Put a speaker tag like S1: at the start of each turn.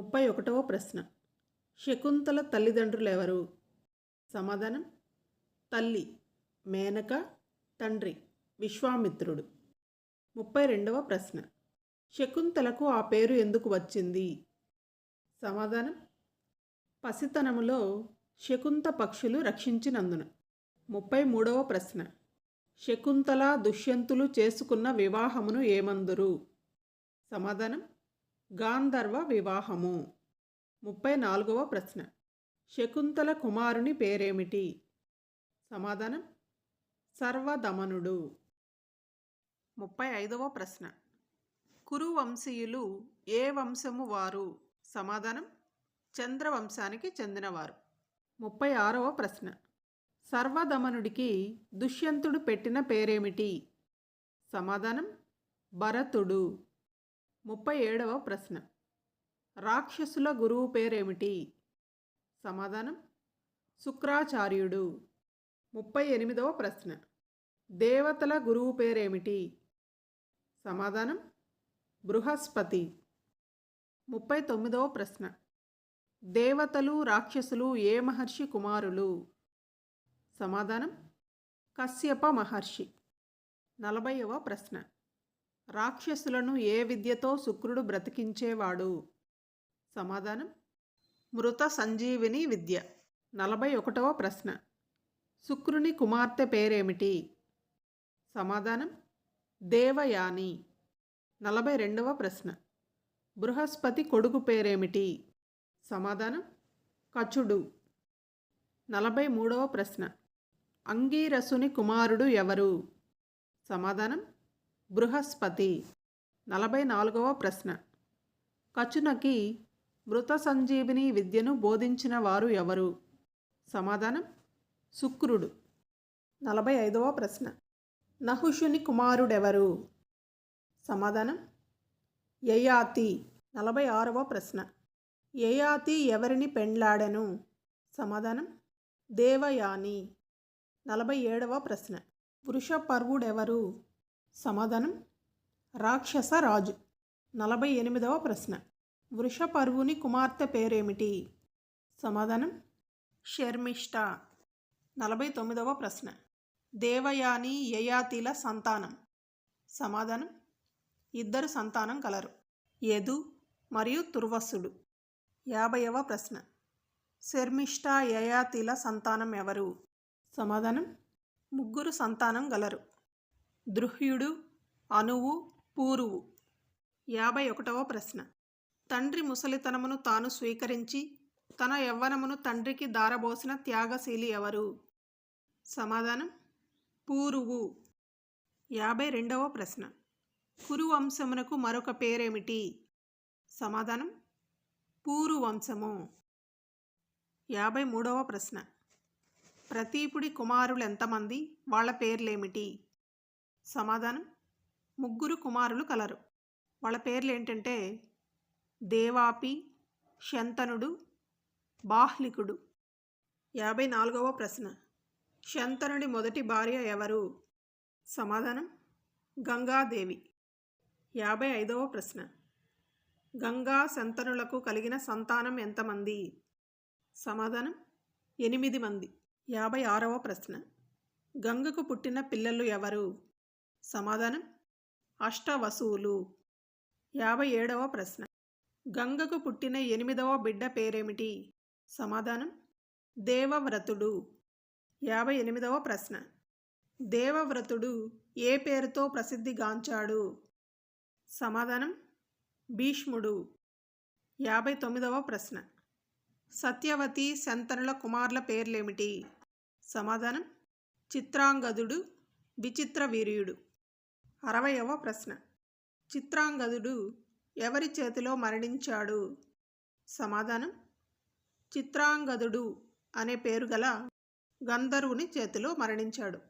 S1: ముప్పై ఒకటవ ప్రశ్న. శకుంతల తల్లిదండ్రులు ఎవరు? సమాధానం తల్లి మేనక తండ్రి విశ్వామిత్రుడు. ముప్పై రెండవ ప్రశ్న. శకుంతలకు ఆ పేరు ఎందుకు వచ్చింది? సమాధానం పసితనములో శకుంత పక్షులు రక్షించినందున. ముప్పై మూడవ ప్రశ్న. శకుంతల దుష్యంతులు చేసుకున్న వివాహమును ఏమందురు? సమాధానం గాంధర్వ వివాహము. ముప్పై నాలుగవ ప్రశ్న. శకుంతల కుమారుని పేరేమిటి? సమాధానం? సర్వదమనుడు. ముప్పై ఐదవ ప్రశ్న. కురువంశీయులు ఏ వంశము వారు? సమాధానం? చంద్రవంశానికి చెందినవారు. ముప్పై ఆరవ ప్రశ్న. సర్వదమనుడికి దుష్యంతుడు పెట్టిన పేరేమిటి? సమాధానం? భరతుడు. ముప్పై ఏడవ ప్రశ్న. రాక్షసుల గురువు పేరేమిటి? సమాధానం శుక్రాచార్యుడు. ముప్పై ఎనిమిదవ ప్రశ్న. దేవతల గురువు పేరేమిటి? సమాధానం బృహస్పతి. ముప్పై తొమ్మిదవ ప్రశ్న. దేవతలు రాక్షసులు ఏ మహర్షి కుమారులు? సమాధానం కశ్యప మహర్షి. నలభైవ ప్రశ్న. రాక్షసులను ఏ విద్యతో శుక్రుడు బ్రతికించేవాడు? సమాధానం మృత సంజీవిని విద్య. నలభై ఒకటవ ప్రశ్న. శుక్రుని కుమార్తె పేరేమిటి? సమాధానం దేవయాని. నలభై రెండవ ప్రశ్న. బృహస్పతి కొడుకు పేరేమిటి? సమాధానం కచుడు. నలభై మూడవ ప్రశ్న. అంగీరసుని కుమారుడు ఎవరు? సమాధానం బృహస్పతి. నలభై నాలుగవ ప్రశ్న. కచునకి మృత సంజీవిని విద్యను బోధించిన వారు ఎవరు? సమాధానం శుక్రుడు. నలభై ఐదవ ప్రశ్న. నహుషుని కుమారుడెవరు? సమాధానం యయాతి. నలభై ఆరవ ప్రశ్న. యయాతి ఎవరిని పెండ్లాడెను? సమాధానం దేవయాని. నలభై ఏడవ ప్రశ్న. వృషపర్వుడెవరు? సమాధానం. రాక్షస రాజు. నలభై ఎనిమిదవ ప్రశ్న. వృషపర్వుని కుమార్తె పేరేమిటి? సమాధానం. శర్మిష్ట నలభై తొమ్మిదవ ప్రశ్న. దేవయాని యయాతిల సంతానం. సమాధానం. ఇద్దరు సంతానం కలరు. యదు మరియు తుర్వసుడు. యాభైవ ప్రశ్న. శర్మిష్ట యయాతిల సంతానం ఎవరు? సమాధానం. ముగ్గురు సంతానం గలరు. దృహ్యుడు అనువు పూరువు. యాభై ఒకటవ ప్రశ్న. తండ్రి ముసలితనమును తాను స్వీకరించి తన యవ్వనమును తండ్రికి దారబోసిన త్యాగశీలి ఎవరు? సమాధానం పూరువు. యాభై రెండవ ప్రశ్న. కురువంశమునకు మరొక పేరేమిటి? సమాధానం పూరు వంశము యాభై మూడవ ప్రశ్న. ప్రతీపుడి కుమారులు ఎంతమంది వాళ్ళ పేర్లేమిటి? సమాధానం? ముగ్గురు కుమారులు కలరు. వాళ్ళ పేర్లు ఏంటంటే దేవాపి శంతనుడు బాహ్లికుడు. యాభై నాలుగవ ప్రశ్న. శంతనుడి మొదటి భార్య ఎవరు? సమాధానం? గంగాదేవి. యాభై ఐదవ ప్రశ్న. గంగా శంతనులకు కలిగిన సంతానం ఎంతమంది సమాధానం? ఎనిమిది మంది. యాభై ఆరవ ప్రశ్న. గంగకు పుట్టిన పిల్లలు ఎవరు? సమాధానం? అష్టవసువులు. యాభై ఏడవ ప్రశ్న. గంగకు పుట్టిన ఎనిమిదవ బిడ్డ పేరేమిటి? సమాధానం? దేవవ్రతుడు. యాభై ఎనిమిదవ ప్రశ్న. దేవవ్రతుడు ఏ పేరుతో ప్రసిద్ధిగాంచాడు సమాధానం? భీష్ముడు. యాభై తొమ్మిదవ ప్రశ్న. సత్యవతి శంతనుల కుమార్ల పేర్లేమిటి? సమాధానం? చిత్రాంగదుడు విచిత్ర వీర్యుడు అరవయవ ప్రశ్న. చిత్రాంగదుడు ఎవరి చేతిలో మరణించాడు? సమాధానం? చిత్రాంగదుడు అనే పేరు గల గంధర్వుని చేతిలో మరణించాడు.